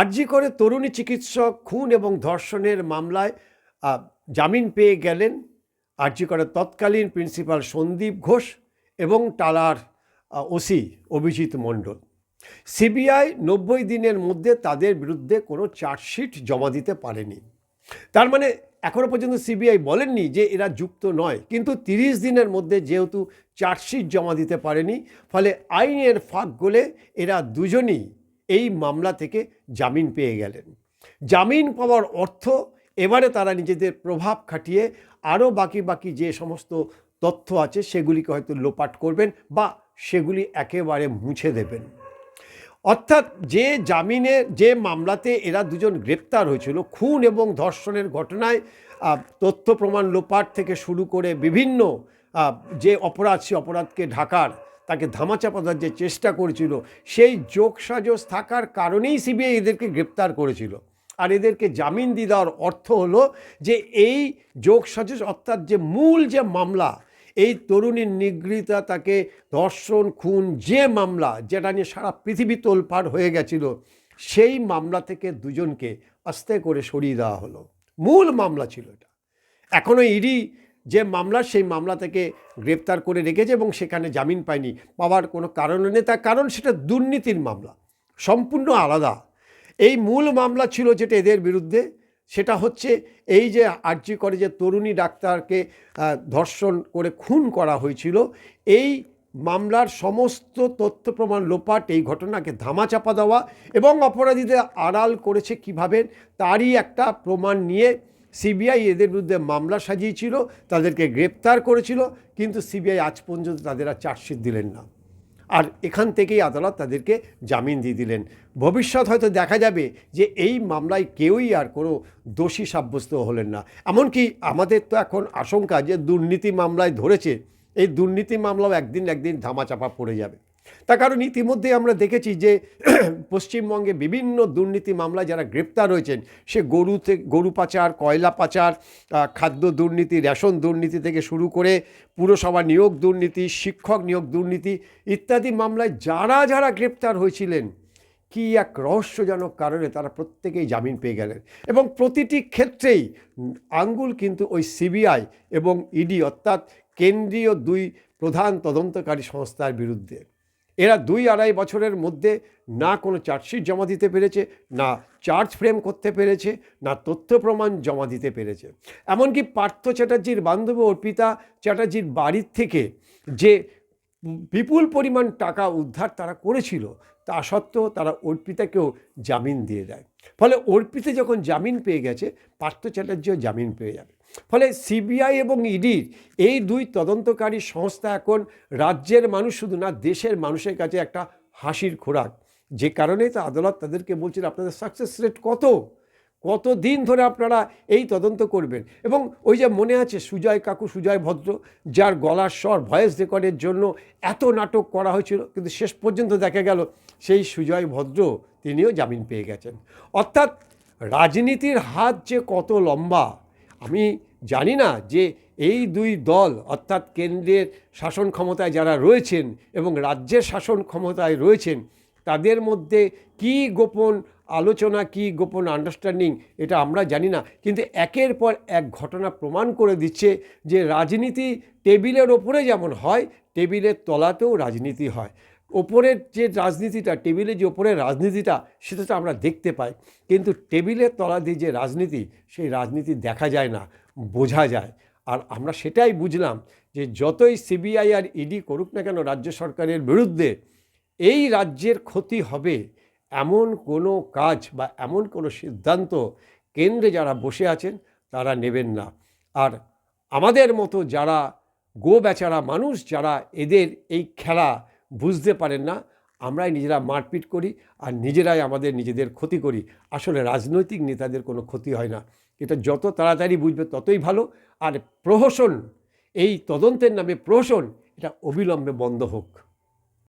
আরজি করে তরুণী চিকিৎসক, খুন এবং ধর্ষণের মামলায় জামিন পেয়ে গেলেন। আরজি করে তৎকালীন প্রিন্সিপাল সন্দীপ ঘোষ এবং টালার ওসি অভিজিৎ মণ্ডল। সিবিআই নব্বই দিনের মধ্যে তাদের বিরুদ্ধে কোনো চার্জশিট জমা দিতে পারেনি। তার মানে এখনও পর্যন্ত সিবিআই বলেননি যে এরা যুক্ত নয়। কিন্তু তিরিশ দিনের মধ্যে যেহেতু চার্জশিট জমা দিতে পারেনি, ফলে আইনের ফাঁক গলে এরা দুজনই এই মামলা থেকে জামিন পেয়ে গেলেন। জামিন পাওয়ার অর্থ এবারে তারা নিজেদের প্রভাব খাটিয়ে আরও বাকি বাকি যে সমস্ত তথ্য আছে সেগুলিকে হয়তো লোপাট করবেন বা সেগুলি একেবারে মুছে দেবেন। অর্থাৎ যে জামিনে, যে মামলাতে এরা দুজন গ্রেপ্তার হয়েছিল, খুন এবং ধর্ষণের ঘটনায় তথ্য প্রমাণ লোপাট থেকে শুরু করে বিভিন্ন যে অপরাধ, সে অপরাধকে ঢাকার তাকে ধামাচাপা দেওয়ার যে চেষ্টা করেছিল, সেই যোগসাজস থাকার কারণেই সিবিআই এদেরকে গ্রেপ্তার করেছিল। আর এদেরকে জামিন দিয়ে দেওয়ার অর্থ হলো যে এই যোগসাজস অর্থাৎ যে মূল যে মামলা, এই তরুণীর নিগৃহীতা তাকে ধর্ষণ, খুন যে মামলা, যেটা নিয়ে সারা পৃথিবী তোলপাড় হয়ে গেছিল, সেই মামলা থেকে দুজনকে আস্তে করে সরিয়ে দেওয়া হলো। মূল মামলা ছিল এটা। এখনও ইডি যে মামলা সেই মামলা থেকে গ্রেপ্তার করে রেখেছে এবং সেখানে জামিন পায়নি। পাওয়ার কোনো কারণ নেই। তার কারণ সেটা দুর্নীতির মামলা, সম্পূর্ণ আলাদা। এই মূল মামলা ছিল যেটা এদের বিরুদ্ধে, সেটা হচ্ছে এই যে আর্জি করে যে তরুণী ডাক্তারকে ধর্ষণ করে খুন করা হয়েছিল, এই মামলার সমস্ত তথ্য প্রমাণ লোপাট এই ঘটনাকে ধামাচাপা দেওয়া এবং অপরাধীদের আড়াল করেছে কীভাবে, তারই একটা প্রমাণ নিয়ে সিবিআই এদের বিরুদ্ধে মামলা সাজিয়েছিল, তাদেরকে গ্রেপ্তার করেছিল, কিন্তু সিবিআই আজ পর্যন্ত তাদের আর চার্জশিট দিলেন না। আর এখান থেকেই আদালত তাদেরকে জামিন দিয়ে দিলেন। ভবিষ্যৎ হয়তো দেখা যাবে যে এই মামলায় কেউই আর কোনো দোষী সাব্যস্ত হলেন না। এমনকি আমাদের তো এখন আশঙ্কা যে দুর্নীতি মামলায় ধরেছে, এই দুর্নীতি মামলাও একদিন একদিন ধামাচাপা পড়ে যাবে। তার কারণ ইতিমধ্যে আমরা দেখেছি যে পশ্চিমবঙ্গে বিভিন্ন দুর্নীতি মামলায় যারা গ্রেপ্তার হয়েছেন, সে গরু থেকে গরু পাচার, কয়লা পাচার খাদ্য দুর্নীতি, রেশন দুর্নীতি থেকে শুরু করে পুরসভা নিয়োগ দুর্নীতি, শিক্ষক নিয়োগ দুর্নীতি ইত্যাদি মামলায় যারা যারা গ্রেপ্তার হয়েছিলেন, কি এক রহস্যজনক কারণে তারা প্রত্যেকেই জামিন পেয়ে গেলেন। এবং প্রতিটি ক্ষেত্রেই আঙ্গুল কিন্তু ওই সিবিআই এবং ইডি অর্থাৎ কেন্দ্রীয় দুই প্রধান তদন্তকারী সংস্থার বিরুদ্ধে। এরা দুই আড়াই বছরের মধ্যে না কোনো চার্জশিট জমা দিতে পেরেছে, না চার্জ ফ্রেম করতে পেরেছে, না তথ্য প্রমাণ জমা দিতে পেরেছে। এমনকি পার্থ চ্যাটার্জির বান্ধবী অর্পিতা চ্যাটার্জির বাড়ির থেকে যে বিপুল পরিমাণ টাকা উদ্ধার তারা করেছিল, তা সত্ত্বেও তারা অর্পিতাকেও জামিন দিয়ে দেয়। ফলে অর্পিতা যখন জামিন পেয়ে গেছে, পার্থ চ্যাটার্জিও জামিন পেয়ে যাবে। ফলে সিবিআই এবং ইডির এই দুই তদন্তকারী সংস্থা এখন রাজ্যের মানুষ শুধু না, দেশের মানুষের কাছে একটা হাসির খোরাক। যে কারণে তো আদালত তাদেরকে বলছিল, আপনাদের সাকসেস রেট কত? কত দিন ধরে আপনারা এই তদন্ত করবেন? এবং ওই যে মনে আছে সুজয় কাকু, সুজয় ভদ্র, যার গলার স্বর ভয়েস রেকর্ডের জন্য এত নাটক করা হয়েছিল, কিন্তু শেষ পর্যন্ত দেখা গেল সেই সুজয় ভদ্র তিনিও জামিন পেয়ে গেছেন। অর্থাৎ রাজনীতির হাত যে কত লম্বা, আমি জানি না যে এই দুই দল, অর্থাৎ কেন্দ্রের শাসন ক্ষমতায় যারা রয়েছেন এবং রাজ্যের শাসন ক্ষমতায় রয়েছেন, তাদের মধ্যে কি গোপন আলোচনা কি, গোপন আন্ডারস্ট্যান্ডিং এটা আমরা জানি না। কিন্তু একের পর এক ঘটনা প্রমাণ করে দিচ্ছে যে রাজনীতি টেবিলের ওপরে যেমন হয়, টেবিলের তলাতেও রাজনীতি হয়। ওপরের যে রাজনীতিটা, টেবিলের যে ওপরের রাজনীতিটা, সেটা তো আমরা দেখতে পাই। কিন্তু টেবিলের তলা দিয়ে যে রাজনীতি, সেই রাজনীতি দেখা যায় না, বোঝা যায়। আর আমরা সেটাই বুঝলাম যে যতই সিবিআই আর ইডি করুক না কেন, রাজ্য সরকারের বিরুদ্ধে, এই রাজ্যের ক্ষতি হবে এমন কোনো কাজ বা এমন কোনো সিদ্ধান্ত কেন্দ্রে যারা বসে আছেন, তারা নেবেন না। আর আমাদের মতো যারা গো বেচারা মানুষ, যারা এদের এই খেলা বুঝতে পারেন না, আমরাই নিজেরা মারপিট করি আর নিজেরাই আমাদের নিজেদের ক্ষতি করি। আসলে রাজনৈতিক নেতাদের কোনো ক্ষতি হয় না। এটা যত তাড়াতাড়ি বুঝবে, ততই ভালো। আর প্রহসন, এই তদন্তের নামে প্রহসন, এটা অবিলম্বে বন্ধ হোক।